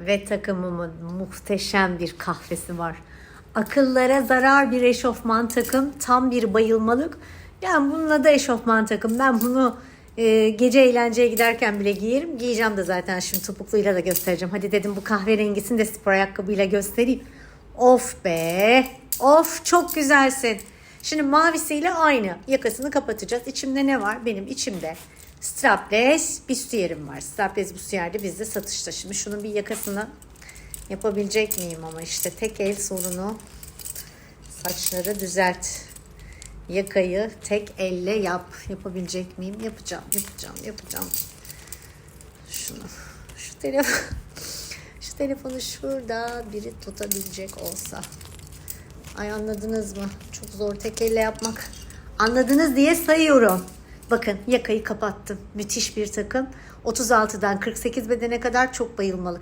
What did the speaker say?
Ve takımımın muhteşem bir kahvesi var. Akıllara zarar bir eşofman takım. Tam bir bayılmalık. Yani bununla da eşofman takım. Ben bunu e, gece eğlenceye giderken bile giyerim. Giyeceğim de zaten şimdi topukluyla da göstereceğim. Hadi dedim bu kahverengisini de spor ayakkabıyla göstereyim. Of be. Of çok güzelsin. Şimdi mavisiyle aynı. Yakasını kapatacağız. İçimde ne var? Benim içimde strapless büstiyerim var. Strapless büstiyer de bizde satışta. Şimdi şunun bir yakasını yapabilecek miyim ama işte tek el sorunu. Saçları düzelt. Yakayı tek elle yap. Yapabilecek miyim? Yapacağım, yapacağım, yapacağım. Şunu, şu telefon, şu telefonu şurada biri tutabilecek olsa. Ay anladınız mı? Çok zor tek elle yapmak. Anladınız diye sayıyorum. Bakın yakayı kapattım. Müthiş bir takım. 36'dan 48 bedene kadar çok bayılmalık.